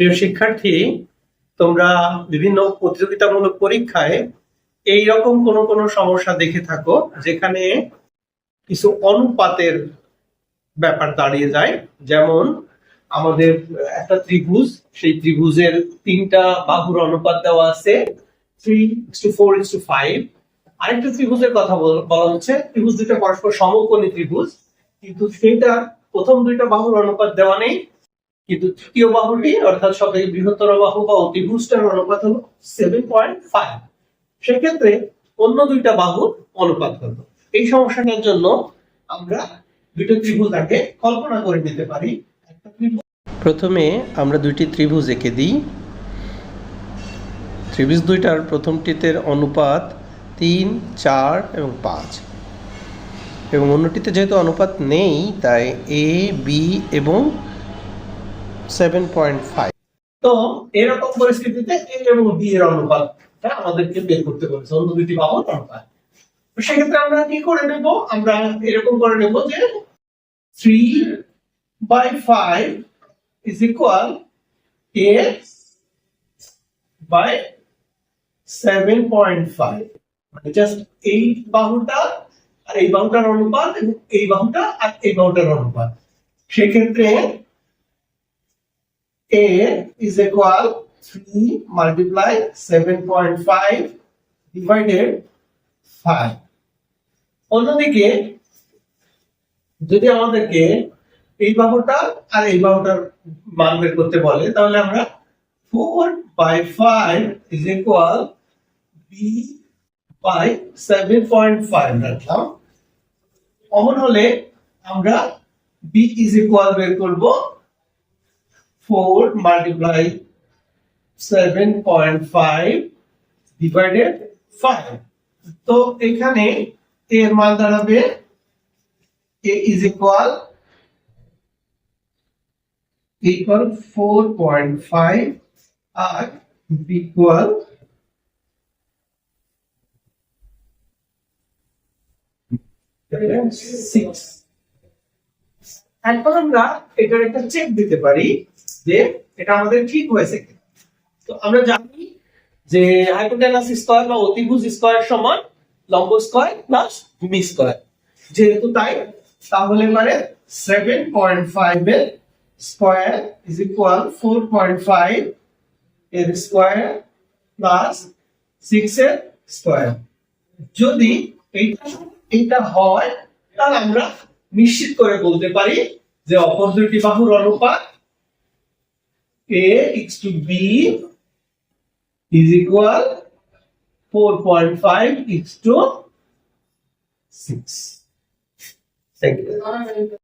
প্রিয় শিক্ষার্থী, তোমরা বিভিন্ন প্রতিযোগিতামূলক পরীক্ষায় এই রকম কোনো কোনো সমস্যা দেখে থাকো, যেখানে কিছু অনুপাতের ব্যাপার দাঁড়িয়ে যায়। যেমন আমাদের একটা ত্রিভুজ, সেই ত্রিভুজের তিনটা বাহুর অনুপাত দেওয়া আছে three two four two five আরেকটা ত্রিভুজের কথা বল- বলা হচ্ছে, ত্রিভুজ দুটো পরস্পর সমকোণী ত্রিভুজ, কিন্তু সেটা প্রথম দুইটা বাহুর অনুপাত দেওয়া নেই কিন্তু তৃতীয় বাহুটি, অর্থাৎ সব থেকে বৃহত্তর বাহু বা অতিভুজটার অনুপাত হলো সেভেন পয়েন্ট ফাইভ সেক্ষেত্রে অন্য দুইটা বাহুর অনুপাত কত এই সমস্যাটার জন্য আমরা দুটো ত্রিভুজ আগে কল্পনা করে নিতে পারি। একটা ত্রিভুজ প্রথমে আমরা দুইটি ত্রিভুজ এঁকে দিই। ত্রিভুজ দুইটার প্রথমটিতে অনুপাত তিন, চার এবং পাঁচ। এবং অন্যটিতে যেহেতু অনুপাত নেই, তাই এ বি এবং সেভেন পয়েন্ট ফাইভ তো এরকম পরিস্থিতিতে এ এবং বি এর আমাদেরকে বের করতে অন্য দুটি অনুপাত। সেক্ষেত্রে আমরা কি করে নেব? আমরা এরকম করে নেব যে বাই সেভেন পয়েন্ট ফাইভ মানে জাস্ট এই বাহুটা আর এই বাহুটার অনুপাত এবং এই বাহুটা আর এই বাহুটার অনুপাত। সেক্ষেত্রে a is equal 3 multiply 7.5 divided 5 অন্যদিকে, যদি আমাদেরকে এই বাহুটা আর এই বাহুটার মান বের করতে বলে, তাহলে আমরা 4 by 5 is equal b by 7.5 রাখলাম। অমন হলে আমরা b is equal বের করব 4 multiply 7.5 divided 5 তো এখানে এর মান দাঁড়াবে a is equal equal 4.5 R b equal six এখন আমরা এটার একটা চেক দিতে পারি যে এটা আমাদের ঠিক হয়েছে তো আমরা জানি যে হাইপোটেনাস স্কয়ার বা অতিভুজ স্কয়ার সমান লম্ব স্কয়ার প্লাস ভূমি স্কয়ার যেহেতু তাই, তাহলে মানে সেভেন পয়েন্ট ফাইভ এর square is equal four point five এর স্কয়ার প্লাস সিক্স এর স্কয়ার যদি এইটা এইটা হয়, তাহলে আমরা নিশ্চিত করে বলতে পারি যে অপর দুইটি বাহুর অনুপাত a is to b is equal 4.5 x to 6 thank you